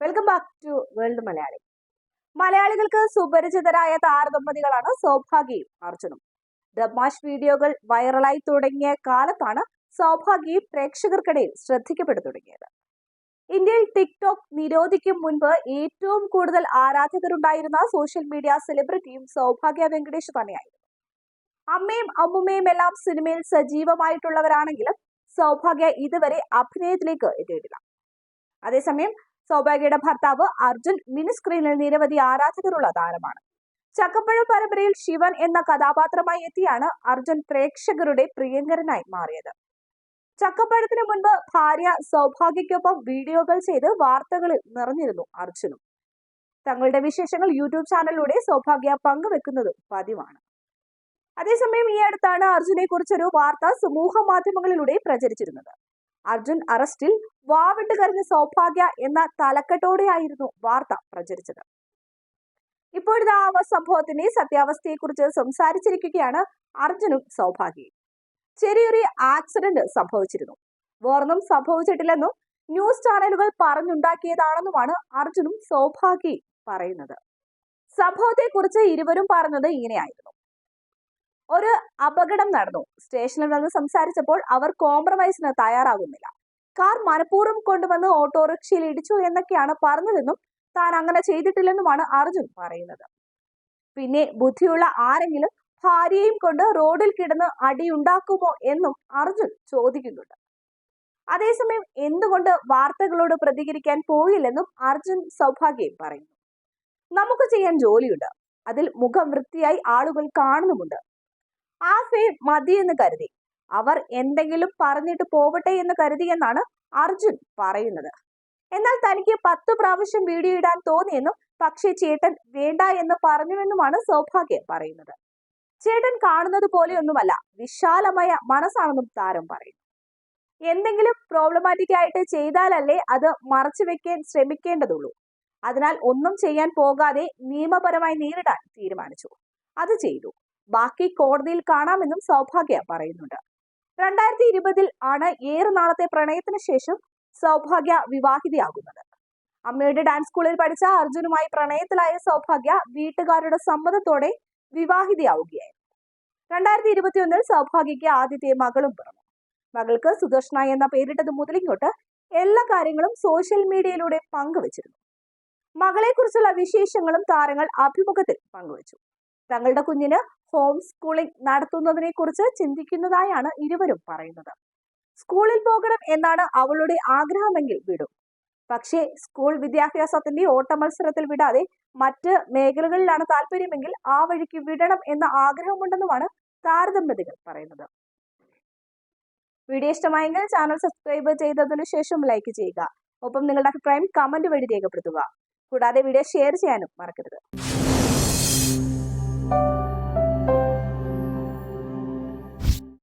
Welcome back to world Malayali മലയാളികൾക്ക് സുപരിചിതരായ താരദമ്പതികളാണ് സൗഭാഗ്യയും അർജുനും. ഡമാഷ് വീഡിയോകൾ വൈറലായി തുടങ്ങിയ കാലത്താണ് സൗഭാഗ്യയും പ്രേക്ഷകർക്കിടയിൽ ശ്രദ്ധിക്കപ്പെട്ടു തുടങ്ങിയത്. ഇന്ത്യയിൽ ടിക്ടോക്ക് നിരോധിക്കും മുൻപ് ഏറ്റവും കൂടുതൽ ആരാധകരുണ്ടായിരുന്ന സോഷ്യൽ മീഡിയ സെലിബ്രിറ്റിയും സൗഭാഗ്യ വെങ്കടേഷ് തന്നെയായിരുന്നു. അമ്മയും അമ്മുമ്മയും എല്ലാം സിനിമയിൽ സജീവമായിട്ടുള്ളവരാണെങ്കിലും സൗഭാഗ്യ ഇതുവരെ അഭിനയത്തിലേക്ക് എത്തിയിട്ടില്ല. അതേസമയം സൗഭാഗ്യയുടെ ഭർത്താവ് അർജുൻ മിനി സ്ക്രീനിൽ നിരവധി ആരാധകരുള്ള താരമാണ്. ചക്കപ്പഴ പരമ്പരയിൽ ശിവൻ എന്ന കഥാപാത്രമായി എത്തിയാണ് അർജുൻ പ്രേക്ഷകരുടെ പ്രിയങ്കരനായി മാറിയത്. ചക്കപ്പഴത്തിന് മുൻപ് ഭാര്യ സൗഭാഗ്യയ്ക്കൊപ്പം വീഡിയോകൾ ചെയ്ത് വാർത്തകളിൽ നിറഞ്ഞിരുന്നു അർജുനും. തങ്ങളുടെ വിശേഷങ്ങൾ യൂട്യൂബ് ചാനലിലൂടെ സൗഭാഗ്യ പങ്കുവെക്കുന്നതും പതിവാണ്. അതേസമയം ഈ അടുത്താണ് അർജുനെ കുറിച്ചൊരു വാർത്ത സമൂഹ മാധ്യമങ്ങളിലൂടെ പ്രചരിച്ചിരുന്നത്. അർജുൻ അറസ്റ്റിൽ വാവിട്ട് കരഞ്ഞ സൗഭാഗ്യ എന്ന തലക്കെട്ടോടെയായിരുന്നു വാർത്ത പ്രചരിച്ചത്. ഇപ്പോഴത്തെ ആ സംഭവത്തിന്റെ സത്യാവസ്ഥയെക്കുറിച്ച് സംസാരിച്ചിരിക്കുകയാണ് അർജുനും സൗഭാഗ്യയും. ചെറിയൊരു ആക്സിഡന്റ് സംഭവിച്ചിരുന്നു. വേറൊന്നും സംഭവിച്ചിട്ടില്ലെന്നും ന്യൂസ് ചാനലുകൾ പറഞ്ഞുണ്ടാക്കിയതാണെന്നുമാണ് അർജുനും സൗഭാഗ്യയും പറയുന്നത്. സംഭവത്തെക്കുറിച്ച് ഇരുവരും പറഞ്ഞത് ഇങ്ങനെയായിരുന്നു. ഒരു അപകടം നടന്നു. സ്റ്റേഷനിൽ വന്ന് സംസാരിച്ചപ്പോൾ അവർ കോംപ്രമൈസിന് തയ്യാറാകുന്നില്ല. കാർ മനഃപൂർവം കൊണ്ടുവന്ന് ഓട്ടോറിക്ഷയിൽ ഇടിച്ചു എന്നൊക്കെയാണ് പറഞ്ഞതെന്നും താൻ അങ്ങനെ ചെയ്തിട്ടില്ലെന്നുമാണ് അർജുൻ പറയുന്നത്. പിന്നെ ബുദ്ധിയുള്ള ആരെങ്കിലും ഭാര്യയും കൊണ്ട് റോഡിൽ കിടന്ന് അടിയുണ്ടാക്കുമോ എന്നും അർജുൻ ചോദിക്കുന്നുണ്ട്. അതേസമയം എന്തുകൊണ്ട് വാർത്തകളോട് പ്രതികരിക്കാൻ പോയില്ലെന്നും അർജുൻ സൗഭാഗ്യം പറയുന്നു. നമുക്ക് ചെയ്യാൻ ജോലിയുണ്ട്. അതിൽ മുഖം വൃത്തിയായി ആളുകൾ കാണുന്നുമുണ്ട്. ആ ഫെയിം മതിയെന്ന് കരുതി. അവർ എന്തെങ്കിലും പറഞ്ഞിട്ട് പോവട്ടെ എന്ന് കരുതി എന്നാണ് അർജുൻ പറയുന്നത്. എന്നാൽ തനിക്ക് പത്ത് പ്രാവശ്യം വീഡിയോ ഇടാൻ തോന്നിയെന്നും പക്ഷേ ചേട്ടൻ വേണ്ട എന്ന് പറഞ്ഞുവെന്നുമാണ് സൗഭാഗ്യ പറയുന്നത്. ചേട്ടൻ കാണുന്നത് പോലെയൊന്നുമല്ല വിശാലമായ മനസ്സാണെന്നും താരം പറയുന്നു. എന്തെങ്കിലും പ്രോബ്ലമാറ്റിക് ആയിട്ട് ചെയ്താലല്ലേ അത് മറച്ചു വെക്കാൻ ശ്രമിക്കേണ്ടതുള്ളൂ. അതിനാൽ ഒന്നും ചെയ്യാൻ പോകാതെ നിയമപരമായി നേരിടാൻ തീരുമാനിച്ചു. അത് ചെയ്തു. ബാക്കി കോടതിയിൽ കാണാമെന്നും സൗഭാഗ്യ പറയുന്നുണ്ട്. രണ്ടായിരത്തി ഇരുപതിൽ ആണ് ഏറെ നാളത്തെ പ്രണയത്തിന് ശേഷം സൗഭാഗ്യ വിവാഹിതയാകുന്നത്. അമ്മയുടെ ഡാൻസ് സ്കൂളിൽ പഠിച്ച അർജുനുമായി പ്രണയത്തിലായ സൗഭാഗ്യ വീട്ടുകാരുടെ സമ്മതത്തോടെ വിവാഹിതയാവുകയായിരുന്നു. രണ്ടായിരത്തി ഇരുപത്തിയൊന്നിൽ സൗഭാഗ്യയ്ക്ക് ആദ്യത്തെ മകളും പിറന്നു. മകൾക്ക് സുദർശന എന്ന പേരിട്ടത് മുതലിങ്ങോട്ട് എല്ലാ കാര്യങ്ങളും സോഷ്യൽ മീഡിയയിലൂടെ പങ്കുവച്ചിരുന്നു. മകളെക്കുറിച്ചുള്ള വിശേഷങ്ങളും താരങ്ങൾ അഭിമുഖത്തിൽ പങ്കുവച്ചു. തങ്ങളുടെ കുഞ്ഞിന് ഹോം സ്കൂളിംഗ് നടത്തുന്നതിനെ കുറിച്ച് ചിന്തിക്കുന്നതായാണ് ഇരുവരും പറയുന്നത്. സ്കൂളിൽ പോകണം എന്നാണ് അവളുടെ ആഗ്രഹമെങ്കിൽ വിടും. പക്ഷേ സ്കൂൾ വിദ്യാഭ്യാസത്തിന്റെ ഓട്ട മത്സരത്തിൽ വിടാതെ മറ്റ് മേഖലകളിലാണ് താല്പര്യമെങ്കിൽ ആ വഴിക്ക് വിടണം എന്ന ആഗ്രഹമുണ്ടെന്നുമാണ് താരദമ്പതികൾ പറയുന്നത്. വീഡിയോ ഇഷ്ടമായെങ്കിൽ ചാനൽ സബ്സ്ക്രൈബ് ചെയ്തതിനു ശേഷം ലൈക്ക് ചെയ്യുക. ഒപ്പം നിങ്ങളുടെ അഭിപ്രായം കമന്റ് വഴി രേഖപ്പെടുത്തുക. കൂടാതെ വീഡിയോ ഷെയർ ചെയ്യാനും മറക്കരുത്.